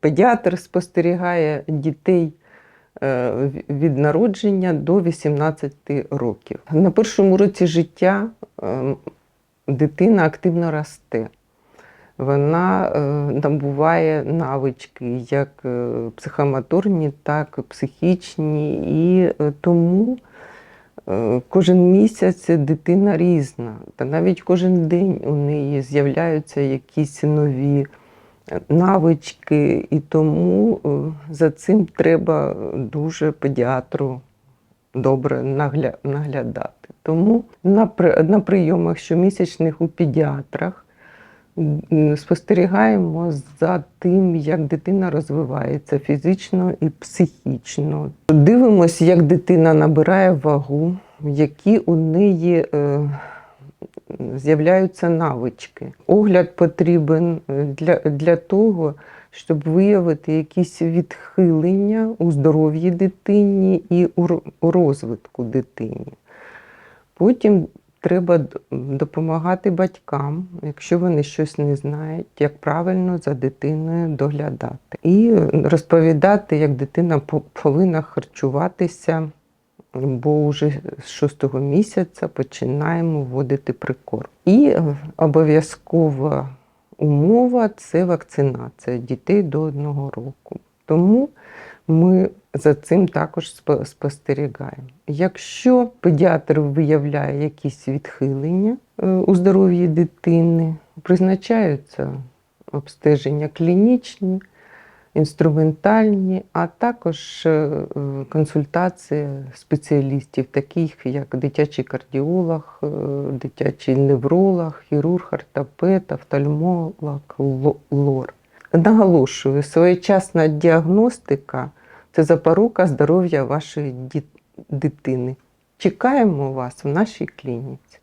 Педіатр спостерігає дітей е, від народження до 18 років. На першому році життя е, дитина активно росте. Вона е, набуває навички як е, психомоторні, так і психічні, і тому кожен місяць дитина різна. Та навіть кожен день у неї з'являються якісь нові навички, і тому е, за цим треба дуже педіатру добре нагля- наглядати. Тому на, прийомах щомісячних у педіатрах спостерігаємо за тим, як дитина розвивається фізично і психічно. Дивимося, як дитина набирає вагу, які у неї е, з'являються навички. Огляд потрібен е, для, для того, щоб виявити якісь відхилення у здоров'ї дитині і у, розвитку дитині. Потім треба допомагати батькам, якщо вони щось не знають, як правильно за дитиною доглядати. І розповідати, як дитина повинна харчуватися, бо вже з шостого місяця починаємо вводити прикорм. І обов'язкова умова це вакцинація дітей до одного року. Тому ми за цим також спостерігаємо. Якщо педіатр виявляє якісь відхилення е, у здоров'ї дитини, призначаються обстеження клінічні, інструментальні, а також е, е, консультація спеціалістів, таких як дитячий кардіолог, дитячий невролог, хірург, ортопед, офтальмолог, лор. Наголошую, своєчасна діагностика це запорука здоров'я вашої дитини. Чекаємо вас в нашій клініці.